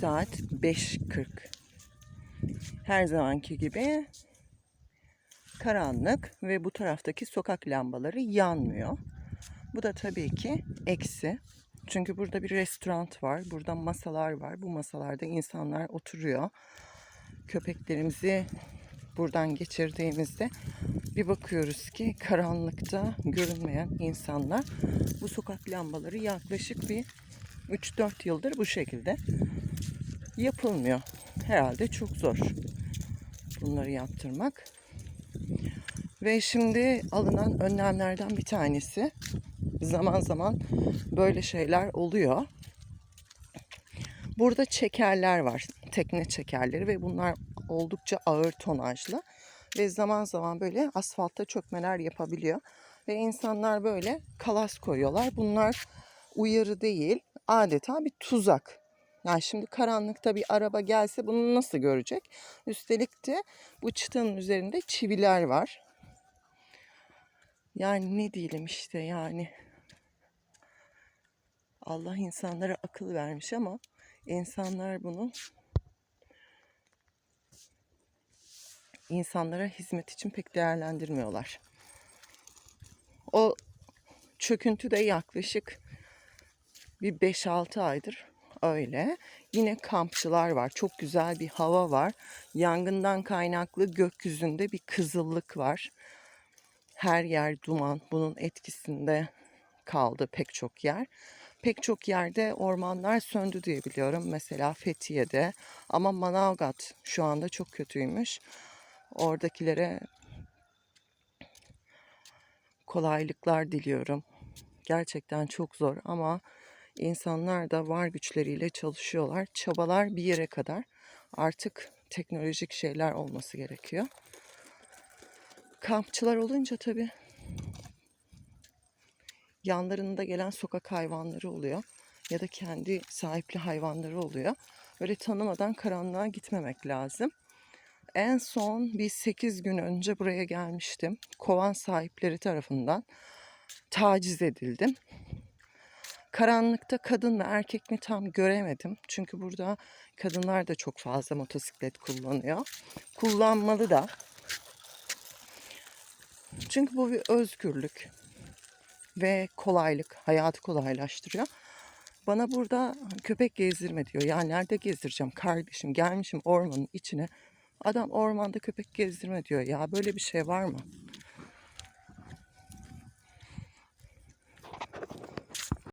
Saat 5.40. Her zamanki gibi karanlık ve bu taraftaki sokak lambaları yanmıyor. Bu da tabii ki eksi. Çünkü burada bir restoran var. Burada masalar var. Bu masalarda insanlar oturuyor. Köpeklerimizi buradan geçirdiğimizde bir bakıyoruz ki karanlıkta görünmeyen insanlar bu sokak lambaları yaklaşık bir 3-4 yıldır bu şekilde yapılmıyor. Herhalde çok zor bunları yaptırmak. Ve şimdi alınan önlemlerden bir tanesi zaman zaman böyle şeyler oluyor. Burada çekerler var. Tekne çekerleri ve bunlar oldukça ağır tonajlı ve zaman zaman böyle asfaltta çökmeler yapabiliyor. Ve insanlar böyle kalas koyuyorlar. Bunlar uyarı değil, adeta bir tuzak. Yani şimdi karanlıkta bir araba gelse bunu nasıl görecek? Üstelik de bu çıtanın üzerinde çiviler var. Yani ne diyelim işte yani. Allah insanlara akıl vermiş ama insanlar bunu insanlara hizmet için pek değerlendirmiyorlar. O çöküntü de yaklaşık bir 5-6 aydır öyle. Yine kampçılar var. Çok güzel bir hava var. Yangından kaynaklı gökyüzünde bir kızıllık var. Her yer duman. Bunun etkisinde kaldı pek çok yer. Pek çok yerde ormanlar söndü diye biliyorum. Mesela Fethiye'de ama Manavgat şu anda çok kötüymüş. Oradakilere kolaylıklar diliyorum. Gerçekten çok zor ama insanlar da var güçleriyle çalışıyorlar. Çabalar bir yere kadar. Artık teknolojik şeyler olması gerekiyor. Kampçılar olunca tabii yanlarında gelen sokak hayvanları oluyor ya da kendi sahipli hayvanları oluyor. Böyle tanımadan karanlığa gitmemek lazım. En son bir 8 gün önce buraya gelmiştim. Kovan sahipleri tarafından taciz edildim. Karanlıkta kadın mı erkek mi tam göremedim. Çünkü burada kadınlar da çok fazla motosiklet kullanıyor. Kullanmalı da. Çünkü bu bir özgürlük ve kolaylık, hayatı kolaylaştırıyor. Bana burada köpek gezdirme diyor. Ya nerede gezdireceğim kardeşim? Gelmişim ormanın içine. Adam ormanda köpek gezdirme diyor. Ya böyle bir şey var mı?